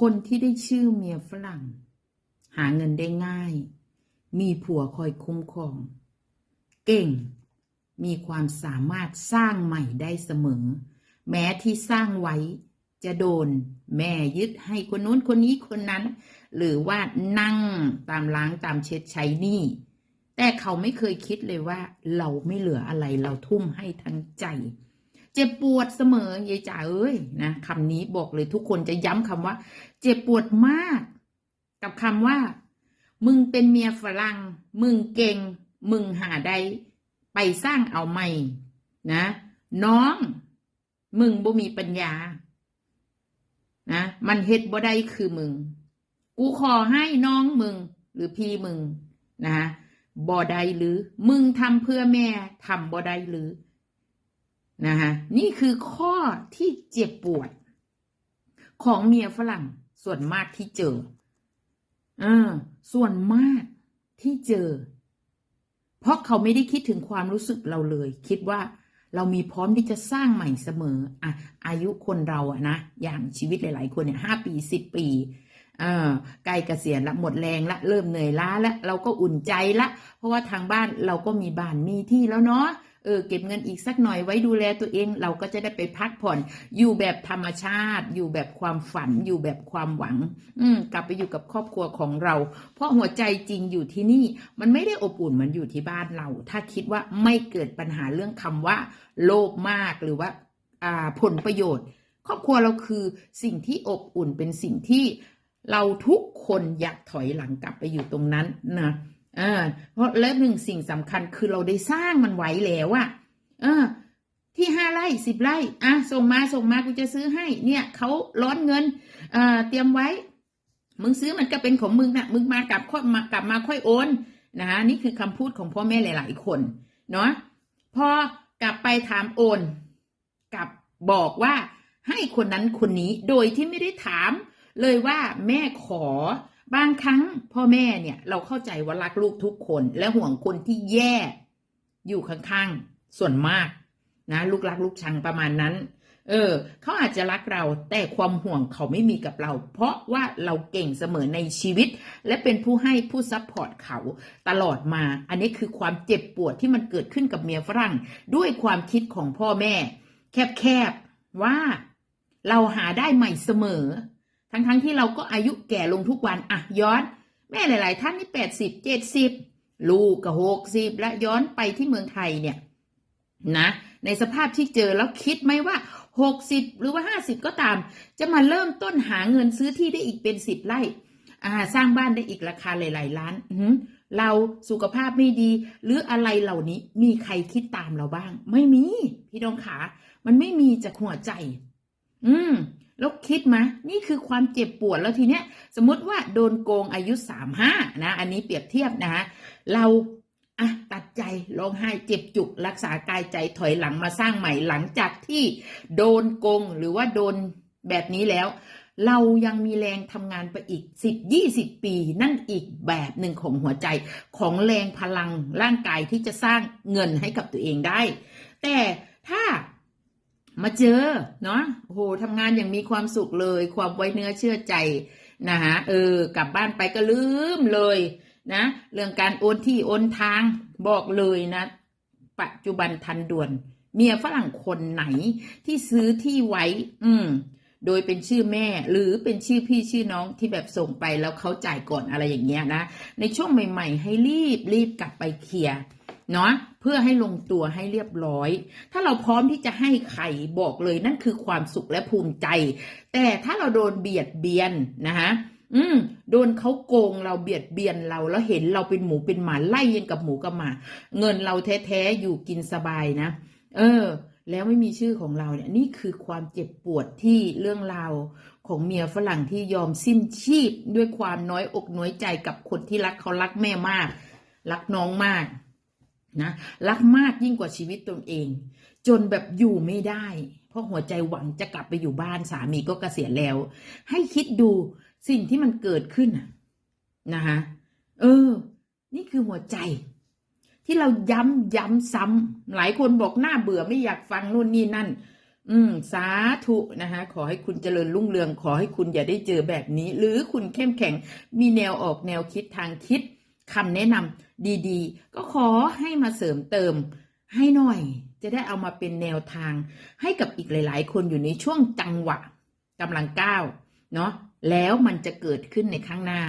คนที่ได้ชื่อเมียฝรั่ง หาเงินได้ง่าย มีผัวคอยคุ้มครอง เก่ง มีความสามารถสร้างใหม่ได้เสมอ แม้ที่สร้างไว้จะโดนแม่ยึดให้คนนู้นคนนี้คนนั้น หรือว่านั่งตามล้างตามเช็ดใช้หนี้แต่เขาไม่เคยคิดเลยว่า เราไม่เหลืออะไรเราทุ่มให้ทั้งใจ เจ็บปวดเสมอยายจ๋าเอ้ยนะคำนี้บอกเลยทุกคนจะย้ำคำว่า เจ็บปวดมาก กับคำว่า มึงเป็นเมียฝรั่ง มึงเก่ง มึงหาได้ไปสร้างเอาใหม่ นะ น้อง มึงบ่มีปัญญา นะมันเฮ็ดบ่ได้คือมึง กูขอให้น้องมึง หรือพี่มึง นะบ่ได้หรือ มึงทำเพื่อแม่ทำบ่ได้หรือ นะฮะนี่คือข้อที่เจ็บปวด ของเมียฝรั่งส่วนมากที่เจอเออส่วนมากที่เจอ เพราะเขาไม่ได้คิดถึงความรู้สึกเราเลย คิดว่าเรามีพร้อมที่จะสร้างใหม่เสมออะอายุคนเราอะนะอย่างชีวิตหลาย ๆ คนเนี่ยห้าปีสิบปีเออใกล้เกษียณละหมดแรงละเริ่มเหนื่อยล้าละเราก็อุ่นใจละ เพราะว่าทางบ้านเราก็มีบ้านมีที่แล้วเนาะ เออเก็บเงินอีกสักหน่อยไว้ดูแลตัวเองเราก็จะได้ไปพักผ่อน อยู่แบบธรรมชาติ อยู่แบบความฝัน อยู่แบบความหวัง อืมกลับไปอยู่กับครอบครัวของเรา เพราะหัวใจจริงอยู่ที่นี่ มันไม่ได้อบอุ่นเหมันอยู่ที่บ้านเรา ถ้าคิดว่าไม่เกิดปัญหาเรื่องคำว่า โลภมากหรือว่าอ่าผลประโยชน์ ครอบครัวเราคือสิ่งที่อบอุ่นเป็นสิ่งที่เราทุกคนอยากถอยหลังกลับไปอยู่ตรงนั้นนะ เออเพราะและหนึ่งสิ่งสำคัญคือเราได้สร้างมันไว้แล้วอะเออ ที่ห้าไร่สิบไร่อะส่งมาส่งมากูจะซื้อให้ เนี่ยเขาร้อนเงินเอ่อเตรียมไว้ มึงซื้อมันก็เป็นของมึงนะมึงมากลับค่อยมากลับมาค่อยโอนนะฮะนี่คือคำพูดของพ่อแม่หลาย ๆ คนเนาะพอกลับไปถามโอนกลับบอกว่าให้คนนั้นคนนี้โดยที่ไม่ได้ถามเลยว่าแม่ขอ บางครั้งพ่อแม่เนี่ยเราเข้าใจว่ารักลูกทุกคนและห่วงคนที่แย่อยู่ข้างๆส่วนมากนะลูกรักลูกชังประมาณนั้น เออเขาอาจจะรักเราแต่ความห่วงเขาไม่มีกับเรา เพราะว่าเราเก่งเสมอในชีวิต และเป็นผู้ให้ผู้ซัพพอร์ตเขาตลอดมา อันนี้คือความเจ็บปวดที่มันเกิดขึ้นกับเมียฝรั่ง ด้วยความคิดของพ่อแม่ แคบๆว่าเราหาได้ใหม่เสมอ ทั้งๆทที่เราก็อายุแก่ลงทุกวันอะย้อน แม่หลาย ๆ ท่านนี่แปดสิบเจ็ดสิบลูกก็หกสิบและย้อนไปที่เมืองไทยเนี่ยนะ ในสภาพที่เจอแล้วคิดไหมว่าหกสิบหรือว่าห้าสิบก็ตาม จะมาเริ่มต้นหาเงินซื้อที่ได้อีกเป็นสิบไร่อ่าสร้างบ้านได้อีกราคาหลาย ๆ ล้านอืเราสุขภาพไม่ดี หรืออะไรเหล่านี้มีใครคิดตามเราบ้าง ไม่มี พี่ดองขา มันไม่มีจากหัวใจ อืมแล้วคิดไหมนี่คือความเจ็บปวดแล้วทีเนี้ย สมมติว่าโดนโกงอายุสามห้านะ อันนี้เปรียบเทียบนะเราอะตัดใจร้องไห้เจ็บจุก รักษากายใจถอยหลังมาสร้างใหม่หลังจากที่โดนโกงหรือว่าโดนแบบนี้แล้ว เรายังมีแรงทำงานไปอีกสิบยี่สิบปี นั่นอีกแบบหนึ่งของหัวใจของแรงพลังร่างกายที่จะสร้างเงินให้กับตัวเองได้ แต่ถ้า มาเจอเนาะโหทำงานอย่างมีความสุขเลย ความไว้เนื้อเชื่อใจนะฮะเออกลับบ้านไปก็ลืมเลยนะเรื่องการโอนที่โอนทางบอกเลยนะ ปัจจุบันทันด่วน เมียฝรั่งคนไหนที่ซื้อที่ไว้ อืม โดยเป็นชื่อแม่หรือเป็นชื่อพี่ชื่อน้องที่แบบส่งไปแล้วเขาจ่ายก่อนอะไรอย่างเงี้ยนะ ในช่วงใหม่ ๆ ให้รีบรีบกลับไปเคลียร์ เนาะเพื่อให้ลงตัวให้เรียบร้อย ถ้าเราพร้อมที่จะให้ใครบอกเลยนั่นคือความสุขและภูมิใจ แต่ถ้าเราโดนเบียดเบียนนะคะอืมโดนเขาโกงเราเบียดเบียนเราแล้วเห็นเราเป็นหมูเป็นหมาไล่ยังกับหมูกับหมา เงินเราแท้ๆอยู่กินสบายนะ เออ แล้วไม่มีชื่อของเราเนี่ยนี่คือความเจ็บปวดที่เรื่องราวของเมียฝรั่งที่ยอมสิ้นชีพด้วยความน้อยอกน้อยใจกับคนที่รักเขารักแม่มาก รักน้องมาก นะรักมากยิ่งกว่าชีวิตตนเอง จนแบบอยู่ไม่ได้ เพราะหัวใจหวังจะกลับไปอยู่บ้านสามีก็เกษียณแล้ว ให้คิดดูสิ่งที่มันเกิดขึ้นนะนะคะเออ นี่คือหัวใจ ที่เราย้ำย้ำซ้ำหลายคนบอกหน่าเบื่อไม่อยากฟังนู่นนี่นั่น อืม สาธุนะคะขอให้คุณเจริญรุ่งเรือง ขอให้คุณอย่าได้เจอแบบนี้ หรือคุณเข้มแข็งมีแนวออกแนวคิดทางคิด คำแนะนำดีๆ ก็ขอให้มาเสริมเติมให้หน่อย จะได้เอามาเป็นแนวทางให้กับอีกหลาย ๆ คนอยู่ในช่วงจังหวะกำลังก้าวเนาะแล้วมันจะเกิดขึ้นในข้างหน้า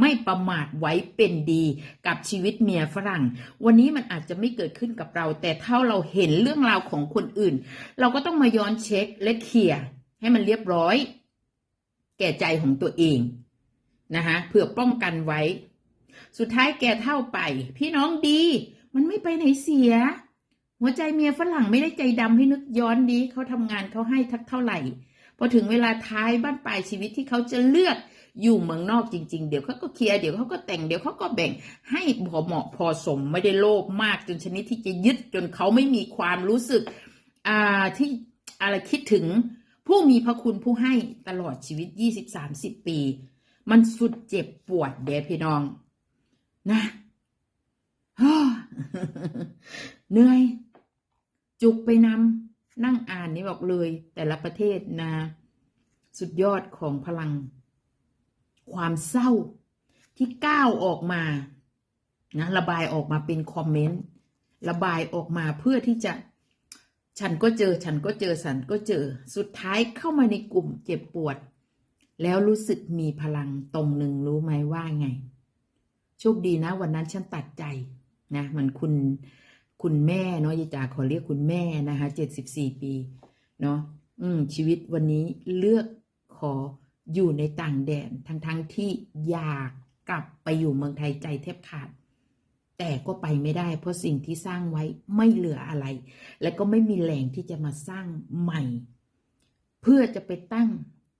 ไม่ประมาทไว้เป็นดีกับชีวิตเมียฝรั่ง วันนี้มันอาจจะไม่เกิดขึ้นกับเรา แต่ถ้าเราเห็นเรื่องราวของคนอื่น เราก็ต้องมาย้อนเช็คและเคลียร์ให้มันเรียบร้อย แก่ใจของตัวเองนะคะเพื่อป้องกันไว้ สุดท้ายแกเท่าไป พี่น้องดี มันไม่ไปไหนเสีย หัวใจเมียฝรั่งไม่ได้ใจดำให้นึกย้อนดีเขาทำงานเขาให้ทักเท่าไหร่ พอถึงเวลาท้ายบ้านปลายชีวิตที่เขาจะเลือกอยู่เมืองนอกจริง ๆ เดี๋ยวเขาก็เคลียร์เดี๋ยวเขาก็แต่งเดี๋ยวเขาก็แบ่งให้พอเหมาะพอสมไม่ได้โลภมากจนชนิดที่จะยึดจนเขาไม่มีความรู้สึกอ่าที่อะไรคิดถึงผู้มีพระคุณผู้ให้ตลอดชีวิต 20-30 ปี มันสุดเจ็บปวดเด้พี่น้อง นะเหนื่อย จุกไปนำนั่งอ่านนี่บอกเลย แต่ละประเทศนะ สุดยอดของพลัง ความเศร้าที่ก้าวออกมานะระบายออกมาเป็นคอมเมนต์ระบายออกมาเพื่อที่จะ ฉันก็เจอ ฉันก็เจอฉันก็เจอ สุดท้ายเข้ามาในกลุ่มเจ็บปวด แล้วรู้สึกมีพลังตรงหนึ่งรู้ไหมว่าไง โชคดีนะ วันนั้นฉันตัดใจนะเหมือนคุณคุณแม่เนาะยายจ๋าขอเรียกคุณแม่นะคะเจ็ดสิบสี่ปีเนาะอืม ชีวิตวันนี้เลือกขออยู่ในต่างแดนทั้งทั้งที่อยากกลับไปอยู่เมืองไทยใจแทบขาด แต่ก็ไปไม่ได้ เพราะสิ่งที่สร้างไว้ไม่เหลืออะไร และก็ไม่มีแรงที่จะมาสร้างใหม่ เพื่อจะไปตั้ง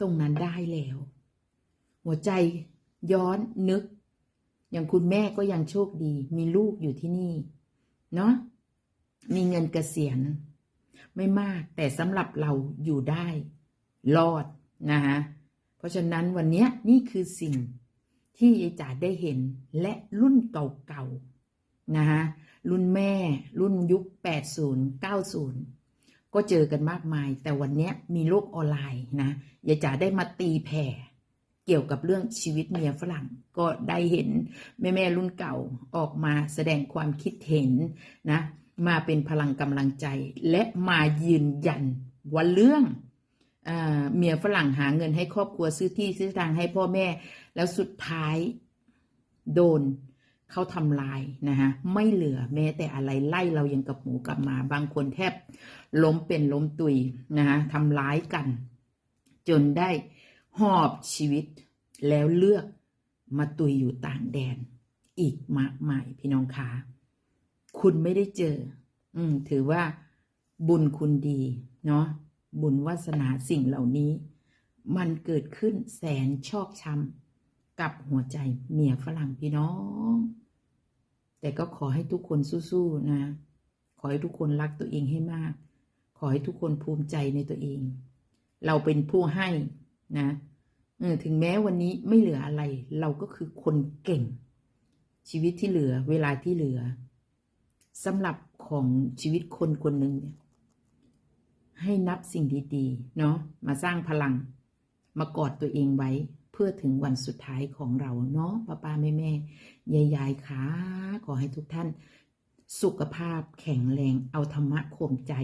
ตรงนั้นได้แล้ว หัวใจย้อนนึก อย่างคุณแม่ก็ยังโชคดี มีลูกอยู่ที่นี่ เนาะมีเงินเกษียณ ไม่มากแต่สำหรับเราอยู่ได้ รอดนะคะเพราะฉะนั้นวันนี้นี่คือสิ่งที่ยายจ๋าได้เห็นและรุ่นเก่าๆนะคะรุ่นแม่ รุ่นยุค 80 90 ก็เจอกันมากมาย แต่วันนี้มีโลกออนไลน์นะยายจ๋าได้มาตีแผ่ เกี่ยวกับเรื่องชีวิตเมียฝรั่ง ก็ได้เห็นแม่แม่ๆรุ่นเก่าออกมาแสดงความคิดเห็นนะมาเป็นพลังกำลังใจ และมายืนยันว่าเรื่องเมียฝรั่งหาเงินให้ครอบครัวซื้อที่ซื้อทางให้พ่อแม่ แล้วสุดท้ายโดนเขาทำลายนะฮะไม่เหลือแม้แต่อะไรไล่เรายังกับหมูกับหมาบางคนแทบล้มเป็นล้มตุยนะฮะทำร้ายกัน จนได้ หอบชีวิต แล้วเลือกมาตุยอยู่ต่างแดน อีกมากมายพี่น้องคะคุณไม่ได้เจอ อืม ถือว่าบุญคุณดี เนาะบุญวาสนาสิ่งเหล่านี้ มันเกิดขึ้นแสนชอกช้ำกับหัวใจเมียฝรั่งพี่น้อง แต่ก็ขอให้ทุกคนสู้ๆนะ ขอให้ทุกคนรักตัวเองให้มาก ขอให้ทุกคนภูมิใจในตัวเอง เราเป็นผู้ให้ นะเออถึงแม้วันนี้ไม่เหลืออะไร เราก็คือคนเก่ง ชีวิตที่เหลือ เวลาที่เหลือสำหรับของชีวิตคนคนหนึ่งเนี่ยให้นับสิ่งดีๆ เนาะมาสร้างพลัง มากอดตัวเองไว้ เพื่อถึงวันสุดท้ายของเราเนาะป้าป้าแม่แม่ยายยายขาขอให้ทุกท่าน สุขภาพแข็งแรงเอาธรรมะข่มใจ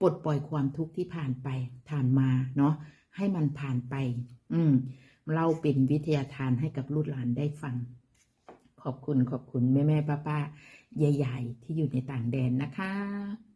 ปลดปล่อยความทุกข์ที่ผ่านไปผ่านมาเนาะ ให้มันผ่านไป อืมเราเป็นวิทยาทานให้กับลูกหลานได้ฟัง ขอบคุณขอบคุณแม่แม่ป้าป้ายายๆที่อยู่ในต่างแดนนะคะ